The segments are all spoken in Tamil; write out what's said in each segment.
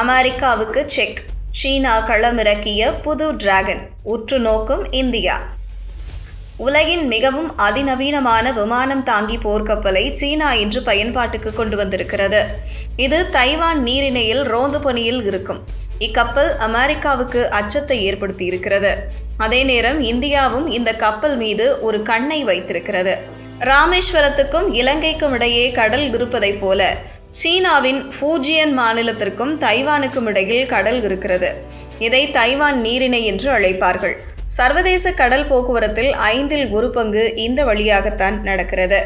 அமெரிக்காவுக்கு செக். சீனா களமிறக்கிய புது டிராகன் உற்று நோக்கும் இந்தியா. உலகின் மிகவும் அதிநவீனமான விமானம் தாங்கி போர்க்கப்பலை சீனா இன்று பயன்பாட்டுக்கு கொண்டு வந்திருக்கிறது. இது தைவான் நீரிணையில் ரோந்து பணியில் இருக்கும். இக்கப்பல் அமெரிக்காவுக்கு அச்சத்தை ஏற்படுத்தி இருக்கிறது அதே நேரம் இந்தியாவும் இந்த கப்பல் மீது ஒரு கண்ணை வைத்திருக்கிறது. ராமேஸ்வரத்துக்கும் இலங்கைக்கும் இடையே கடல் இருப்பதைப் போல சீனாவின் ஃபூஜியன் மாநிலத்திற்கும் தைவானுக்கும் இடையில் கடல் இருக்கிறது. இதை தைவான் நீரிணை என்று அழைப்பார்கள். சர்வதேச கடல் போக்குவரத்தில் ஐந்தில் ஒரு பங்கு இந்த வழியாகத்தான் நடக்கிறது.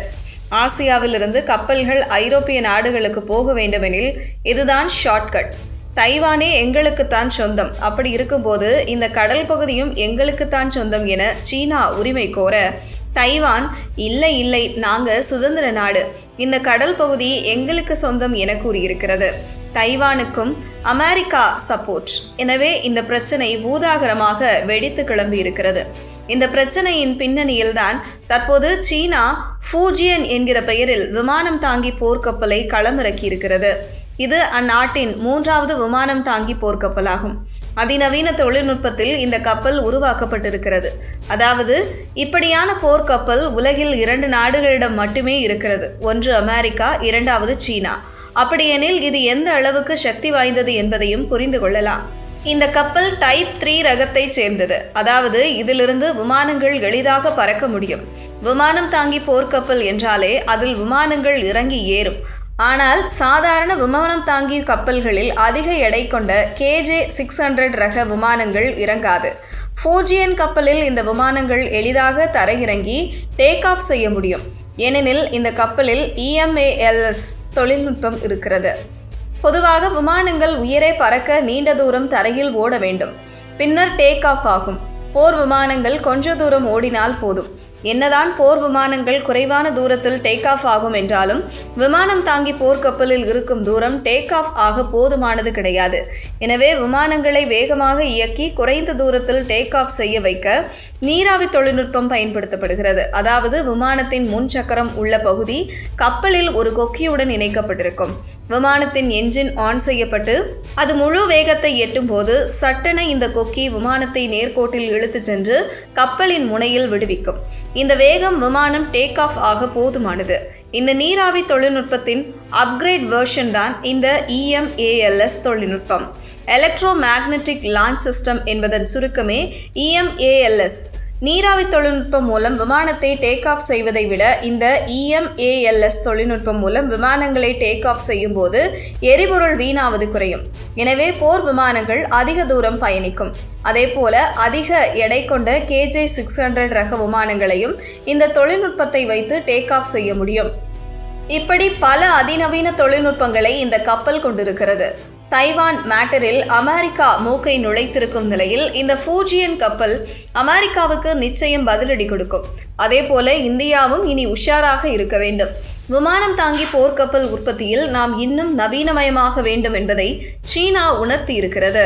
ஆசியாவிலிருந்து கப்பல்கள் ஐரோப்பிய நாடுகளுக்கு போக வேண்டுமெனில் இதுதான் ஷார்ட்கட். தைவானே எங்களுக்குத்தான் சொந்தம். அப்படி இருக்கும்போது இந்த கடல் பகுதியும் எங்களுக்குத்தான் சொந்தம் என சீனா உரிமை கோர தைவான் இல்லை இல்லை நாங்கள் சுதந்திர நாடு. இந்த கடல் பகுதி எங்களுக்கு சொந்தம் என கூறியிருக்கிறது. தைவானுக்கும் அமெரிக்கா சப்போர்ட் எனவே இந்த பிரச்சனை பூதாகரமாக வெடித்து கிளம்பி இருக்கிறது இந்த பிரச்சனையின் பின்னணியில்தான் தற்போது சீனா ஃபூஜியன் என்கிற பெயரில் விமானம் தாங்கி போர்க்கப்பலை களமிறக்கி இருக்கிறது இது அந்நாட்டின் மூன்றாவது விமானம் தாங்கி போர்க்கப்பலாகும். அதிநவீன தொழில்நுட்பத்தில் இந்த கப்பல் உருவாக்கப்பட்டிருக்கிறது. அதாவது இப்படியான போர்க்கப்பல் உலகில் இரண்டு நாடுகளிடம் மட்டுமே இருக்கிறது. ஒன்று அமெரிக்கா இரண்டாவது சீனா. அப்படியெனில் இது எந்த அளவுக்கு சக்தி வாய்ந்தது என்பதையும் புரிந்து கொள்ளலாம். இந்த கப்பல் டைப் த்ரீ ரகத்தைச் சேர்ந்தது. அதாவது இதிலிருந்து விமானங்கள் எளிதாக பறக்க முடியும். விமானம் தாங்கி போர்க்கப்பல் என்றாலே அதில் விமானங்கள் இறங்கி ஏறும். ஆனால் சாதாரண விமானம் தாங்கிய கப்பல்களில் அதிக எடை கொண்ட கேஜே சிக்ஸ் ஹண்ட்ரட் ரக விமானங்கள் இறங்காது. ஃபோஜியன் கப்பலில் இந்த விமானங்கள் எளிதாக தரையிறங்கி டேக் ஆஃப் செய்ய முடியும். ஏனெனில் இந்த கப்பலில் இஎம்ஏஎல்எஸ் தொழில்நுட்பம் இருக்கிறது. பொதுவாக விமானங்கள் உயரே பறக்க நீண்ட தூரம் தரையில் ஓட வேண்டும். பின்னர் டேக் ஆஃப் ஆகும். போர் விமானங்கள் கொஞ்ச தூரம் ஓடினால் போதும். என்னதான் போர் விமானங்கள் குறைவான தூரத்தில் டேக் ஆஃப் ஆகும் என்றாலும் விமானம் தாங்கி போர்க்கப்பலில் இருக்கும் தூரம் டேக் ஆஃப் ஆக போதுமானது கிடையாது. எனவே விமானங்களை வேகமாக இயக்கி குறைந்த தூரத்தில் டேக் ஆஃப் செய்ய வைக்க நீராவி தொழில்நுட்பம் பயன்படுத்தப்படுகிறது. அதாவது விமானத்தின் முன் சக்கரம் உள்ள பகுதி கப்பலில் ஒரு கொக்கியுடன் இணைக்கப்பட்டிருக்கும். விமானத்தின் என்ஜின் ஆன் செய்யப்பட்டு அது முழு வேகத்தை எட்டும் போது சட்டென இந்த கொக்கி விமானத்தை நேர்கோட்டில் இழுத்துச் சென்று கப்பலின் முனையில் விடுவிக்கும். இந்த வேகம் விமானம் டேக் ஆஃப் ஆக போதுமானது. இந்த நீராவி தொழில்நுட்பத்தின் அப்கிரேட் வெர்ஷன் தான் இந்த இஎம்ஏஎல்எஸ் தொழில்நுட்பம். எலக்ட்ரோ மேக்னட்டிக் லான்ச் சிஸ்டம் என்பதன் சுருக்கமே இஎம்ஏஎல்எஸ் நீராவி தொழில்நுட்பம் மூலம் விமானத்தை டேக் ஆஃப் செய்வதை விட இந்த இஎம்ஏஎல்எஸ் தொழில்நுட்பம் மூலம் விமானங்களை டேக் ஆஃப் செய்யும் போது எரிபொருள் வீணாவது குறையும். எனவே போர் விமானங்கள் அதிக தூரம் பயணிக்கும். அதேபோல அதிக எடை கொண்ட கேஜே சிக்ஸ் ஹண்ட்ரட் ரக விமானங்களையும் இந்த தொழில்நுட்பத்தை வைத்து டேக் ஆஃப் செய்ய முடியும். இப்படி பல அதிநவீன தொழில்நுட்பங்களை இந்த கப்பல் கொண்டிருக்கிறது. தைவான் மேட்டரில் அமெரிக்கா மூக்கை நுழைத்திருக்கும் நிலையில் இந்த ஃபூஜியன் கப்பல் அமெரிக்காவுக்கு நிச்சயம் பதிலடி கொடுக்கும். அதேபோல இந்தியாவும் இனி உஷாராக இருக்க வேண்டும். விமானம் தாங்கி போர்க்கப்பல் உற்பத்தியில் நாம் இன்னும் நவீனமயமாக வேண்டும் என்பதை சீனா உணர்த்தி இருக்கிறது